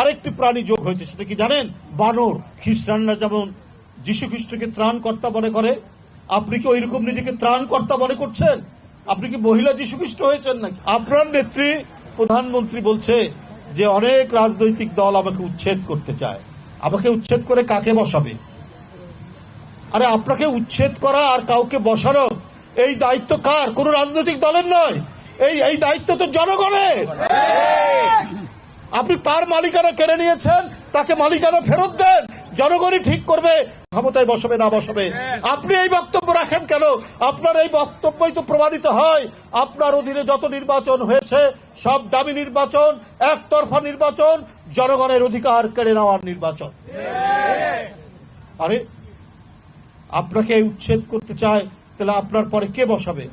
আরেকটি প্রাণী যোগ হয়েছে, সেটা কি জানেন? বানর। খ্রিস্টানরা যেমন যীশু খ্রিস্টকে ত্রাণকর্তা মনে করে, আপনি কি ওইরকম নিজেকে ত্রাণকর্তা মনে করছেন? আপনি কি মহিলা যীশু খ্রিস্ট হয়েছেন নাকি? আপনার নেত্রী প্রধানমন্ত্রী বলছে যে অনেক রাজনৈতিক দল আমাকে উচ্ছেদ করতে চায়। আমাকে উচ্ছেদ করে কাকে বসাবে? আরে আপনাকে উচ্ছেদ করা আর কাউকে বসানো, এই দায়িত্ব কার? কোন রাজনৈতিক দলের নয়। এই এই দায়িত্ব তো জনগণের। আপনি তার মালিকানা কেড়ে নিয়েছেন, তাকে মালিকানা ফেরত দেন। জনগণই ঠিক করবে, ক্ষমতায় বসাবে, না বসাবে। আপনি এই বক্তব্য রাখেন কেন? আপনার এই বক্তব্যই তো প্রমাণিত হয়। আপনার অধীনে যত নির্বাচন হয়েছে, সব দামি নির্বাচন, একতরফা নির্বাচন, জনগণের অধিকার কেড়ে নেওয়ার নির্বাচন। আরে, আপনাকে উচ্ছেদ করতে চায়, তাহলে আপনার পরে কে বসাবে?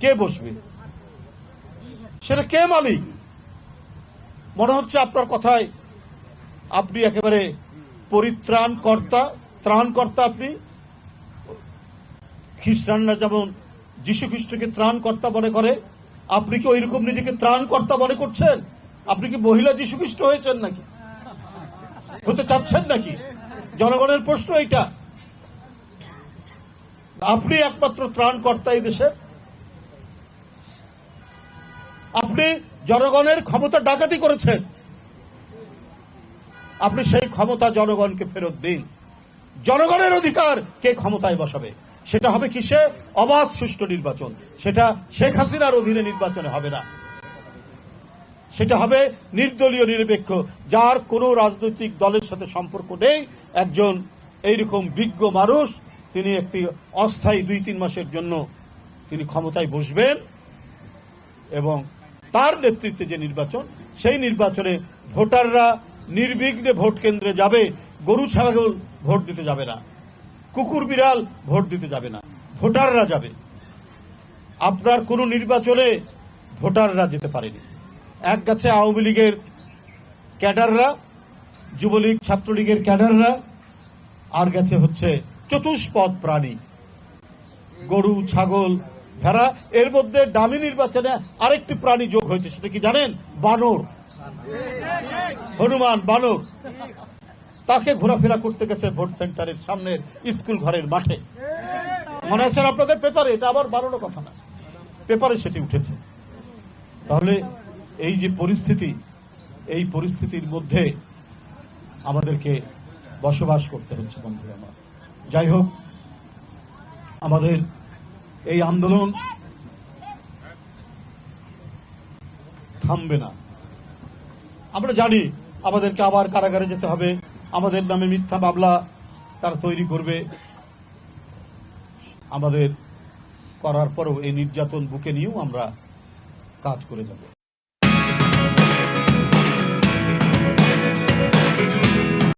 কে বসবে? সেটা কে মালিক? মনে হচ্ছে আপনার কথায় আপনি একেবারে পরিত্রাণ কর্তা ত্রাণকর্তা আপনি। খ্রিস্টানরা যেমন যীশু খ্রিস্টকে ত্রাণকর্তা মনে করে, আপনি কি ওইরকম নিজেকে ত্রাণকর্তা মনে করছেন? আপনি কি মহিলা যীশু খ্রিস্ট হয়েছেন নাকি? হতে চাচ্ছেন নাকি? জনগণের প্রশ্ন এটা আপনি একমাত্র ত্রাণকর্তা এই দেশের আপনি জনগণের ক্ষমতা ডাকাতি করেছেন। আপনি সেই ক্ষমতা জনগণকে ফেরত দিন। জনগণের অধিকার কে ক্ষমতায় বসাবে? সেটা হবে কিসে? অবাধ সুষ্ঠু নির্বাচন। সেটা শেখ হাসিনার অধীনে নির্বাচনে হবে না। সেটা হবে নির্দলীয় নিরপেক্ষ, যার কোনো রাজনৈতিক দলের সাথে সম্পর্ক নেই। একজন এইরকম বিজ্ঞ মানুষ, তিনি একটি অস্থায়ী দুই তিন মাসের জন্য তিনি ক্ষমতায় বসবেন এবং তার নেতৃত্বে যে নির্বাচন, সেই নির্বাচনে ভোটাররা নির্বিঘ্নে ভোট কেন্দ্রে যাবে, গরু, ছাগল ভোট দিতে যাবে না, কুকুর, বিড়াল ভোট দিতে যাবে না, ভোটাররা যাবে। আপনার কোনো নির্বাচনে ভোটাররা যেতে পারেনি। এক গাছে আওয়ামী লীগের ক্যাডাররা, যুবলীগ, ছাত্রলীগের ক্যাডাররা, আর গেছে হচ্ছে চতুষ্পদ প্রাণী, গরু, ছাগল ভেড়া এর মধ্যে ডামি নির্বাচনে আরেকটি প্রাণী যোগ হয়েছে, সেটা কি জানেন? বানর। হনুমান, বানর। তাকে ঘোরাফেরা করতে গেছে ভোট সেন্টারের সামনের স্কুল ঘরের মাঠে। মনে আছে আপনাদের পেপারে? এটা আবার বানানো কথা না। পেপারে সেটি উঠেছে। তাহলে এই যে পরিস্থিতি, এই পরিস্থিতির মধ্যে আমাদেরকে বসবাস করতে হচ্ছে, বন্ধুরা আমার। যাই হোক, আমাদের এই আন্দোলন থামবে না। আমরা জানি আমাদেরকে আবার কারাগারে যেতে হবে। আমাদের নামে মিথ্যা মামলা তারা তৈরি করবে। আমাদের করার পরেও এই নির্যাতন বুকে নিয়েও আমরা কাজ করে যাব।